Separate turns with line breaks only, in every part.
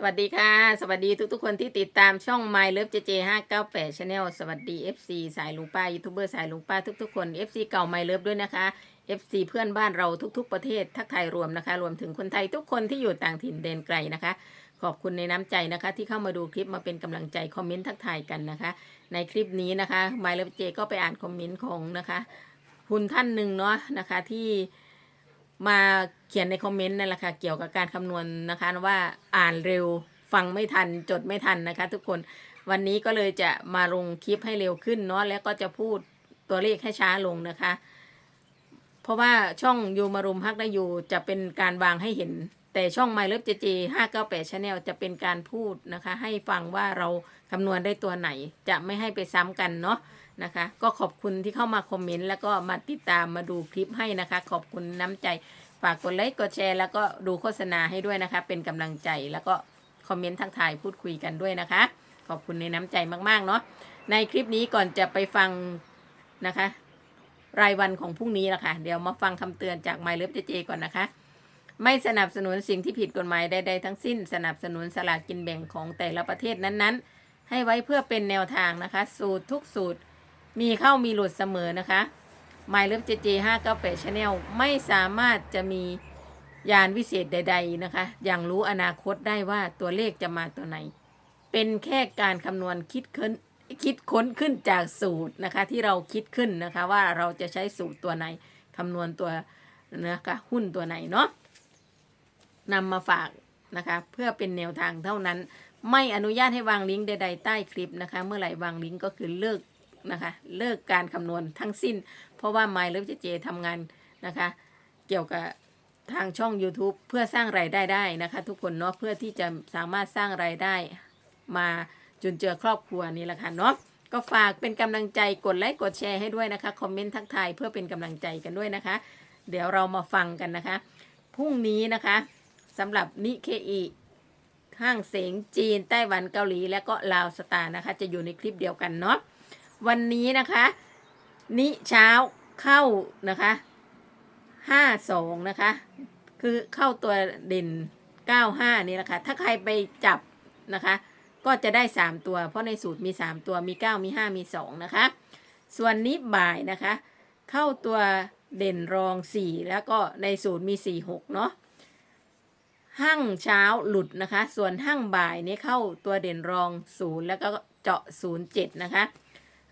สวัสดีค่ะ สวัสดีทุกๆ คนที่ติดตามช่อง My Love JJ 598 Channel สวัสดี FC สายลุงป้ายูทูบเบอร์สายลุงป้าทุกๆ คน FC เก่า My Love ด้วยนะคะ FC เพื่อนบ้านเราทุกๆ ประเทศทักทยรวมนะคะ รวมถึงคนไทยทุกคนที่อยู่ต่างถิ่นแดนไกลนะคะ ขอบคุณในน้ำใจนะคะ ที่เข้ามาดูคลิปมาเป็นกำลังใจคอมเมนต์ทักทายกันนะคะ ในคลิปนี้นะคะ My Love JJ ก็ไปอ่านคอมเมนต์ของนะคะ คุณท่านหนึ่งเนาะนะคะที่ มาเขียนในคอมเมนต์นั่นแหละค่ะเกี่ยวกับการคำนวณนะคะว่าอ่านเร็วฟังไม่ทันจดไม่ทันนะคะ ทุกคนวันนี้ก็เลยจะมาลงคลิปให้เร็วขึ้นเนาะแล้วก็จะพูดตัวเลขให้ช้าลงนะคะ เพราะว่าช่องยูมารุมฮักได้อยู่จะเป็นการวางให้เห็น แต่ช่องไมเลิฟเจเจห้าเก้าแปดชาแนลจะเป็นการพูดนะคะ ให้ฟังว่าเราคำนวณได้ตัวไหน จะไม่ให้ไปซ้ำกันเนาะ นะคะ ก็ขอบคุณที่เข้ามาคอมเมนต์แล้วก็มาติดตามมาดูคลิปให้นะคะ ขอบคุณน้ำใจ ฝากกดไลค์กดแชร์ แล้วก็ดูโฆษณาให้ด้วยนะคะ เป็นกำลังใจแล้วก็คอมเมนต์ทักทายพูดคุยกันด้วยนะคะ ขอบคุณในน้ำใจมากๆเนาะในคลิปนี้ก่อนจะไปฟังนะคะ รายวันของพรุ่งนี้นะคะเดี๋ยวมาฟังคำเตือนจาก My Love JJ ก่อนนะคะไม่สนับสนุนสิ่งที่ผิดกฎหมายใดๆทั้งสิ้น สนับสนุนสลากกินแบ่งของแต่ละประเทศนั้นๆ ให้ไว้เพื่อเป็นแนวทางนะคะ สูตรทุกสูตร มีเข้ามีหลุดเสมอนะคะ My Love JJ 598 Channel ไม่สามารถจะมียานวิเศษใด ๆนะคะ อย่างรู้อนาคตได้ว่าตัวเลขจะมาตัวไหน เป็นแค่การคำนวณคิดค้นคิดค้นขึ้นจากสูตรนะคะ ที่เราคิดขึ้นนะคะว่าเราจะใช้สูตรตัวไหนคำนวณตัวนะคะหุ้นตัวไหนเนาะนำมาฝากนะคะ เพื่อเป็นแนวทางเท่านั้น ไม่อนุญาตให้วางลิงก์ใด ๆ ใต้คลิปนะคะ เมื่อไหร่วางลิงก์ก็คือเลิก นะคะ เลิกการคำนวณทั้งสิ้น เพราะว่า My Love JJ ทำงานนะคะ เกี่ยวกับทางช่อง YouTube เพื่อสร้างรายได้ได้นะคะ ทุกคนเนาะเพื่อที่จะสามารถสร้างรายได้มาจุนเจือครอบครัวนี่แหละค่ะเนาะก็ฝากเป็นกำลังใจกดไลค์กดแชร์ให้ด้วยนะคะคอมเมนต์ทักทายเพื่อเป็นกำลังใจกันด้วยนะคะ เดี๋ยวเรามาฟังกันนะคะพรุ่งนี้นะคะสำหรับนิเคอีห้างเสงจีนไต้หวันเกาหลี และก็ลาวสตาร์นะคะ จะอยู่ในคลิปเดียวกันเนาะ วันนี้นะคะ นิเช้าเข้านะคะห้าสองนะคะ คือเข้าตัวเด่นเก้าห้านี่แหละค่ะถ้าใครไปจับนะคะ ก็จะได้สามตัว เพราะในสูตรมีสามตัวมีเก้ามีห้ามีสองนะคะ ส่วนนี้บ่ายนะคะ เข้าตัวเด่นรองสี่แล้วก็ในสูตรมีสี่หกเนาะหั่งเช้าหลุดนะคะ ส่วนหั่งบ่ายนี้เข้าตัวเด่นรองศูนย์แล้วก็เจาะศูนย์เจ็ดนะคะ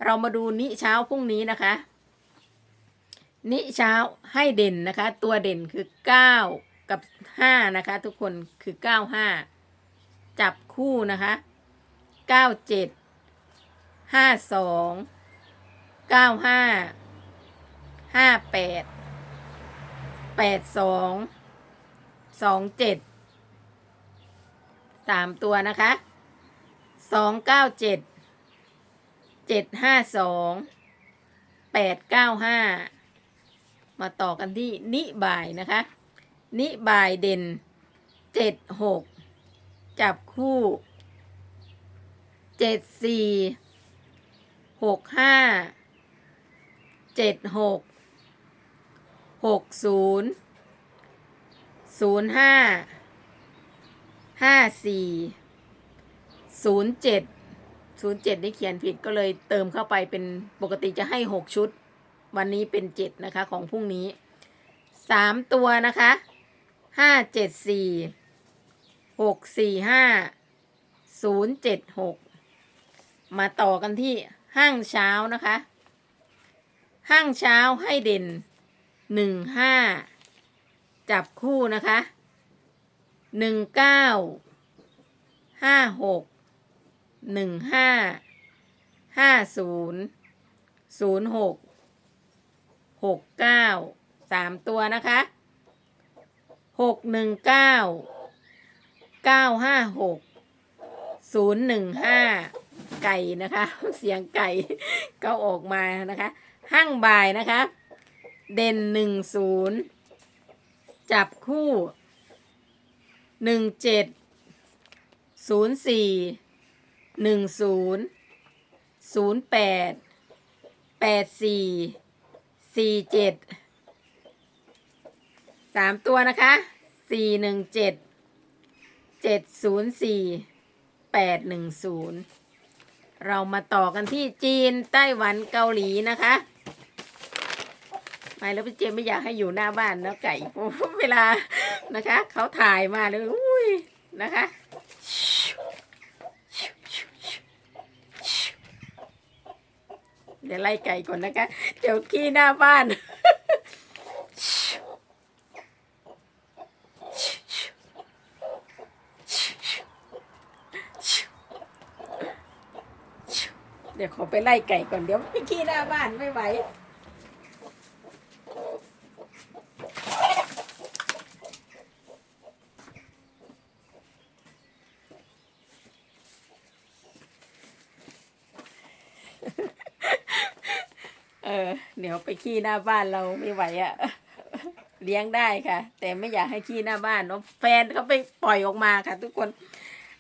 เรามาดูนิเช้าพรุ่งนี้นะคะ นิเช้าให้เด่นนะคะ ตัวเด่นคือ 9 กับ 5 นะคะ ทุกคนคือ 9 5 จับคู่นะคะ 9 7 5 2 9 5 5 8 8 2 2 7 3 ตัวนะคะ 2 9 7 เจ็ดห้าสองแปดเก้าห้ามาต่อกันที่นิบายนะคะ นิบายเด่นเจ็ดหกจับคู่เจ็ดสี่หกห้าเจ็ดหกหกศูนย์ศูนย์ห้าห้าสี่ศูนย์เจ็ด ศูนย์เจ็ดนี่เขียนผิดก็เลยเติมเข้าไปเป็นปกติจะให้หกชุด วันนี้เป็นเจ็ดนะคะของพรุ่งนี้สามตัวนะคะห้าเจ็ดสี่หกสี่ห้าศูนย์เจ็ดหกมาต่อกันที่ห้างเช้านะคะ ห้างเช้าให้เด่นหนึ่งห้าจับคู่นะคะหนึ่งเก้าห้าหก หนึ่งห้าห้าศูนย์ศูนย์หกหกเก้าสามตัวนะคะหกหนึ่งเก้าเก้าห้าหกศูนย์หนึ่งห้าไก่นะคะ เสียงไก่ก็ออกมานะคะห้างบ่ายนะคะ เด่นหนึ่งศูนย์จับคู่หนึ่งเจ็ดศูนย์สี่ หนึ่งศูนย์ศูนย์แปดแปดสี่สี่เจ็ดสามตัวนะคะสี่หนึ่งเจ็ดเจ็ดศูนย์สี่แปดหนึ่งศูนย์เรามาต่อกันที่จีนไต้หวันเกาหลีนะคะไม่แล้วพี่เจมไม่อยากให้อยู่หน้าบ้านแล้วไก่เวลานะคะ เขาถ่ายมาเลยอุ้ยนะคะ เดี๋ยวไล่ไก่ก่อนนะคะ เดี๋ยวขี้หน้าบ้าน เดี๋ยวขอไปไล่ไก่ก่อนเดี๋ยวไปขี้หน้าบ้านไม่ไหว เออ เดี๋ยวไปขี้หน้าบ้านเราไม่ไหวอะ่ะ เลี้ยงได้ค่ะ แต่ไม่อยากให้ขี้หน้าบ้านเนาะแฟนเขาไปปล่อยออกมาค่ะ ทุกคน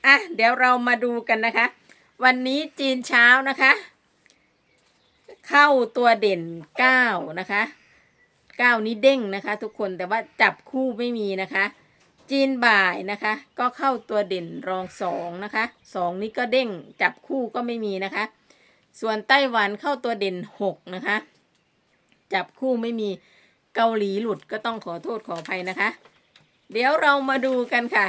อะ เดี๋ยวเรามาดูกันนะคะ วันนี้จีนเช้านะคะ เข้าตัวเด่นเก้านะคะเก้านี้เด้งนะคะ ทุกคนแต่ว่าจับคู่ไม่มีนะคะ จีนบ่ายนะคะ ก็เข้าตัวเด่นรองสองนะคะสองนี้ก็เด้งจับคู่ก็ไม่มีนะคะ ส่วนไต้หวันเข้าตัวเด่นหกนะคะ จับคู่ไม่มีเกาหลีหลุดก็ต้องขอโทษขออภัยนะคะ เดี๋ยวเรามาดูกันค่ะ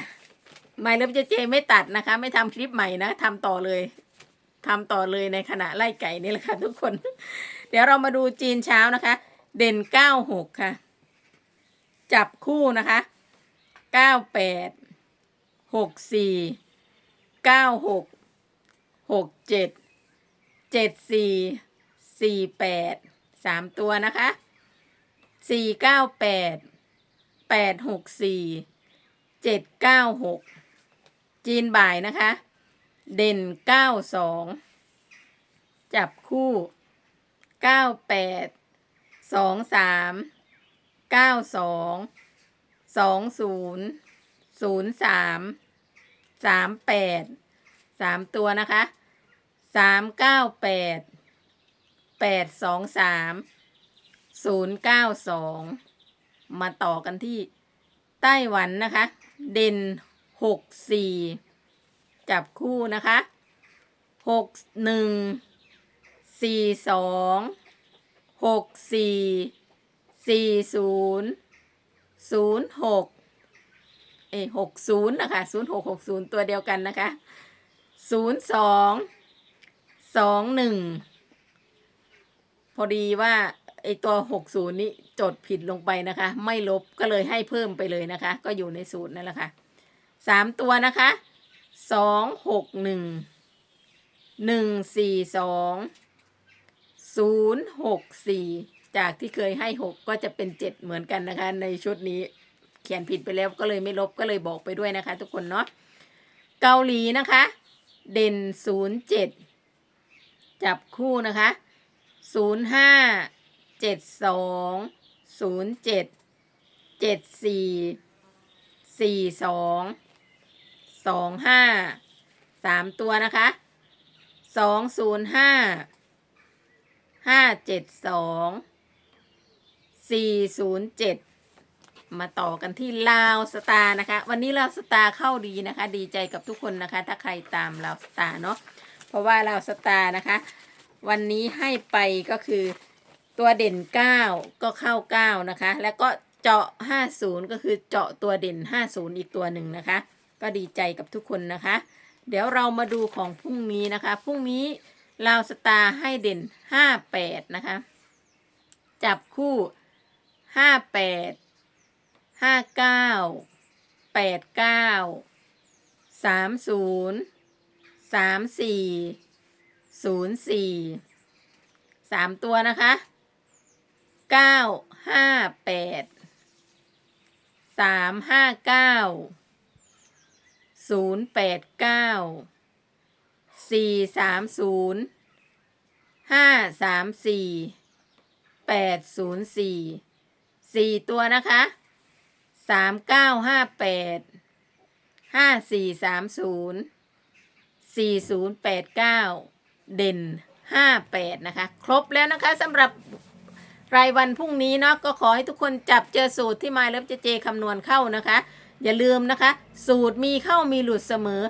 ไม่เลิฟเจเจไม่ตัดนะคะ ไม่ทำคลิปใหม่นะทำต่อเลยทำต่อเลยในขณะไล่ไก่นี่แหละค่ะทุกคน เดี๋ยวเรามาดูจีนเช้านะคะ เด่นเก้าหกค่ะ จับคู่นะคะเก้าแปดหกสี่เก้าหกหกเจ็ด เจ็ดสี่สี่แปดสามตัวนะคะสี่เก้าแปดแปดหกสี่เจ็ดเก้าหกจีนบ่ายนะคะ เด่นเก้าสองจับคู่เก้าแปดสองสามเก้าสองสองศูนย์ศูนย์สามสามแปดสามตัวนะคะ สามเก้าแปดแปดสองสามศูนย์เก้าสองมาต่อกันที่ไต้หวันนะคะ เด่นหกสี่จับคู่นะคะหกหนึ่งสี่สองหกสี่สี่ศูนย์ศูนย์หกเอ้หกศูนย์นะคะศูนย์หกหกศูนย์ตัวเดียวกันนะคะศูนย์สอง สองหนึ่งพอดีว่าไอตัวหกศูนย์นี้จดผิดลงไปนะคะ ไม่ลบก็เลยให้เพิ่มไปเลยนะคะ ก็อยู่ในสูตรนั่นแหละค่ะสามตัวนะคะสองหกหนึ่งหนึ่งสี่สองศูนย์หกสี่จากที่เคยให้หกก็จะเป็นเจ็ดเหมือนกันนะคะ ในชุดนี้เขียนผิดไปแล้วก็เลยไม่ลบก็เลยบอกไปด้วยนะคะ ทุกคนเนาะเกาหลีนะคะ เด่นศูนย์เจ็ด จับคู่นะคะศูนย์ห้าเจ็ดสองศูนย์เจ็ดเจ็ดสี่สี่สองสองห้าสามตัวนะคะสองศูนย์ห้าห้าเจ็ดสองสี่ศูนย์เจ็ดมาต่อกันที่ลาวสตาร์นะคะ วันนี้ลาวสตาร์เข้าดีนะคะ ดีใจกับทุกคนนะคะ ถ้าใครตามลาวสตาร์เนาะ เพราะว่าเราสตาร์นะคะ วันนี้ให้ไปก็คือตัวเด่น 9 ก็เข้า 9 นะคะ แล้วก็เจาะ 50 ก็คือเจาะตัวเด่น 50 อีกตัวหนึ่งนะคะ ก็ดีใจกับทุกคนนะคะ เดี๋ยวเรามาดูของพรุ่งนี้นะคะพรุ่งนี้เราวสตาร์ให้เด่น 58 นะคะ จับคู่ 58 59 89 30 สามสี่ศูนย์สี่สามตัวนะคะเก้าห้าแปดสามห้าเก้าศูนย์แปดเก้าสี่สามศูนย์ห้าสามสี่แปดศูนย์สี่สี่ตัวนะคะสามเก้าห้าแปดห้าสี่สามศูนย์ 4089 เด่น 58 นะคะ ครบแล้วนะคะสำหรับรายวันพรุ่งนี้เนาะก็ขอให้ทุกคนจับเจอสูตรที่มาเลิฟเจเจคำนวณเข้านะคะ อย่าลืมนะคะ สูตรมีเข้ามีหลุดเสมอ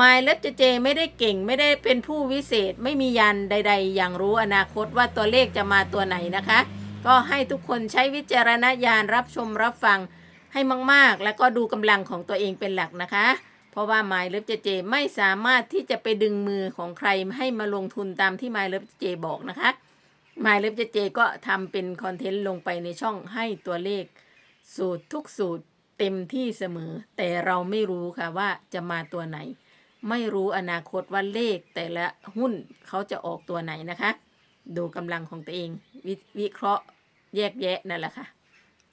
มายเล็บเจเจไม่ได้เก่งไม่ได้เป็นผู้วิเศษไม่มียันใด ๆ อย่างรู้อนาคตว่าตัวเลขจะมาตัวไหนนะคะ ก็ให้ทุกคนใช้วิจารณญาณรับชมรับฟังให้มากๆ แล้วก็ดูกำลังของตัวเองเป็นหลักนะคะ เพราะว่าไมายเล็บเจเจไม่สามารถที่จะไปดึงมือของใครให้มาลงทุนตามที่ไมายเล็บเจบอกนะคะไมายเล็บเจเจก็ทำเป็นคอนเทนต์ลงไปในช่องให้ตัวเลข สูตรทุกสูตรเต็มที่เสมอ แต่เราไม่รู้ค่ะว่าจะมาตัวไหน ไม่รู้อนาคตว่าเลขแต่ละหุ้นเขาจะออกตัวไหนนะคะ ดูกำลังของตัวเองววิเคราะห์แยกแยะนั่นแหละค่ะ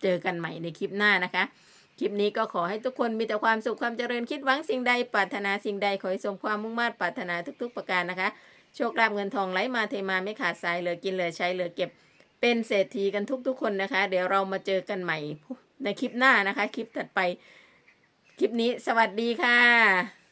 เจอกันใหม่ในคลิปหน้านะคะ คลิปนี้ก็ขอให้ทุกคนมีแต่ความสุขความเจริญคิดหวังสิ่งใดปรารถนาสิ่งใดขอให้สมความมุ่งมั่นปรารถนาทุก ๆ ประการนะคะ โชคลาภเงินทองไหลมาเทมาไม่ขาดสายเหลือกินเหลือใช้เหลือเก็บ เป็นเศรษฐีกันทุก ๆ คนนะคะ เดี๋ยวเรามาเจอกันใหม่ในคลิปหน้านะคะ คลิปถัดไป คลิปนี้สวัสดีค่ะ